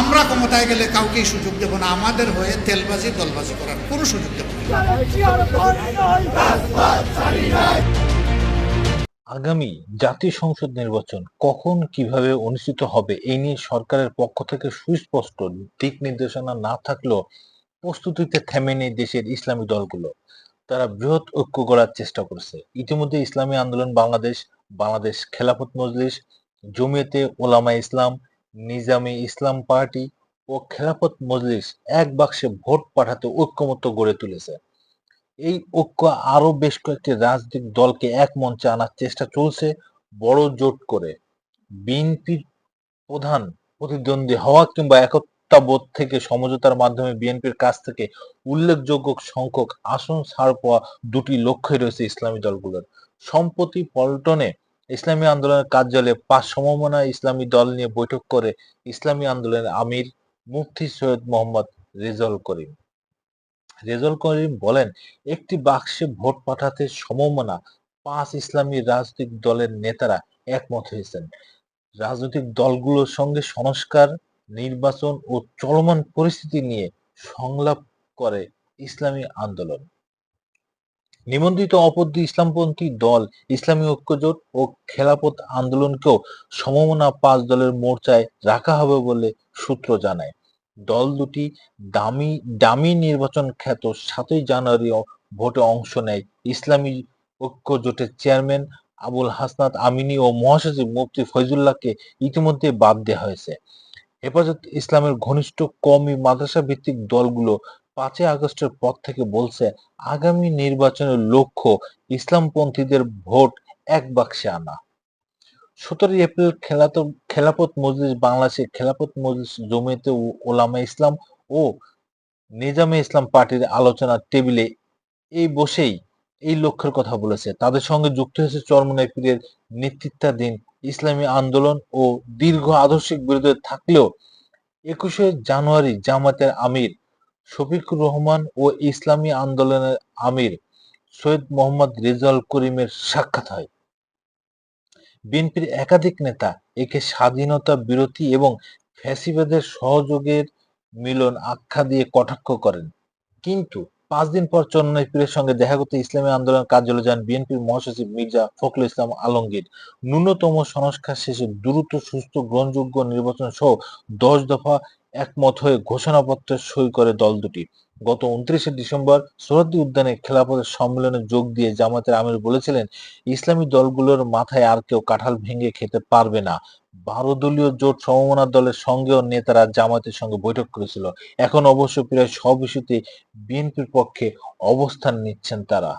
আমরা ক্ষমতায় গেলে কাউকে সুযোগ দেব না। আমাদের হয়ে তেলবাজি, দলবাজি করার কোনো সুযোগ দেব আগামী জাতীয় সংসদ নির্বাচন কখন, কীভাবে অনুষ্ঠিত হবে, এই নিয়ে সরকারের পক্ষ থেকে সুস্পষ্ট দিক নির্দেশনা না থাকলেও প্রস্তুতিতে থেমে নেই দেশের ইসলামী দলগুলো। তারা বৃহৎ ঐক্য গড়ার চেষ্টা করছে। ইতিমধ্যে ইসলামী আন্দোলন বাংলাদেশ বাংলাদেশ খেলাফত মজলিস, জমিয়েতে ওলামা ইসলাম নিজামী ইসলাম পার্টি ও খেলাফত মজলিস এক বাক্সে ভোট পাঠাতে ঐক্যমত্য গড়ে তুলেছে। এই ঐক্য আরও বেশ কয়েকটি রাজনৈতিক দলকে এক মঞ্চে আনার চেষ্টা চলছে বড় জোট করে। বিএনপির প্রধান প্রতিদ্বন্দ্বী হওয়া কিংবা একতাবোধ থেকে সমঝোতার মাধ্যমে বিএনপির কাছ থেকে উল্লেখযোগ্য সংখ্যক আসন ছাড় পাওয়া দুটি লক্ষ্যই রয়েছে ইসলামী দলগুলোর। সম্প্রতি পল্টনে ইসলামী আন্দোলনের কার্যালয়ে পাঁচ সমমনা ইসলামী দল নিয়ে বৈঠক করে ইসলামী আন্দোলনের আমির মুফতি সৈয়দ মোহাম্মদ রেজাউল করিম। রেজাউল করিম বলেন, একটি বাক্সে ভোট পাঠাতে সমমনা পাঁচ ইসলামী রাজনৈতিক দলের নেতারা একমত হয়েছেন। রাজনৈতিক দলগুলোর সঙ্গে সংস্কার, নির্বাচন ও চলমান পরিস্থিতি নিয়ে সংলাপ করে ইসলামী আন্দোলন। নিবন্ধিত অপর দুই ইসলামপন্থী দল, ইসলামী ঐক্যজোট ও খেলাপথ আন্দোলনকেও সমমনা পাঁচ দলের মোর্চায় রাখা হবে বলে সূত্র জানায়। দল দুটি দামি দামি নির্বাচন খ্যাত সাতই জানুয়ারি ভোটে অংশ নেয় ইসলামী ঐক্যজোটের চেয়ারম্যান আবুল হাসনাত আমিনী ও মহাসচিব মুফতি ফৈজুল্লাহকে ইতিমধ্যে বাদ দেওয়া হয়েছে। হেফাজত ইসলামের ঘনিষ্ঠ কমি মাদ্রাসা ভিত্তিক দলগুলো পাঁচই আগস্টের পর থেকে বলছে, আগামী নির্বাচনের লক্ষ্য ইসলামপন্থীদের ভোট এক বাক্সে আনা। সতেরোই এপ্রিল খেলাত খেলাপত মজলিস, বাংলাদেশের খেলাপত মজলিস, জমিয়তে ও- ওলামা ইসলাম ও নিজামে ইসলাম পার্টির আলোচনার টেবিলে এই বসেই এই লক্ষ্যের কথা বলেছে। তাদের সঙ্গে যুক্ত হয়েছে চরমনাই পীরের নেতৃত্বাধীন ইসলামী আন্দোলন ও দীর্ঘ আদর্শিক বিরোধী থাকলেও একুশে জানুয়ারি জামাতের আমির শফিকুর রহমান ও ইসলামী আন্দোলনের আমির সৈয়দ মোহাম্মদ রেজাউল করিমের সাক্ষাৎ হয়। বিএনপির একাধিক নেতা একে স্বাধীনতা, বিরোধী এবং ফ্যাসিবাদের সহযোগের মিলন আখ্যা দিয়ে কটাক্ষ করেন। কিন্তু পাঁচ দিন পর চন্নাই পীরের সঙ্গে দেখা করতে ইসলামী আন্দোলন কার্যালয়ে যান বিএনপির মহাসচিব মির্জা ফখরুল ইসলাম আলমগীর। ন্যূনতম সংস্কার শেষে দ্রুত সুস্থ গ্রহণযোগ্য নির্বাচন সহ দশ দফা একমত হয়ে ঘোষণাপত্রে সই করে দল দুটি। গত উনত্রিশে ডিসেম্বর সোহরাদ্দি উদ্যানে খেলাফতের সম্মেলনে যোগ দিয়ে জামাতের আমির বলেছিলেন, ইসলামী দলগুলোর মাথায় আর কেউ কাঁঠাল ভেঙে খেতে পারবে না। বারো দলীয় জোট সমমনা দলের সঙ্গেও নেতারা জামাতের সঙ্গে বৈঠক করেছিল। এখন অবশ্য প্রায় সব ইস্যুতে বিএনপির পক্ষে অবস্থান নিচ্ছেন তারা।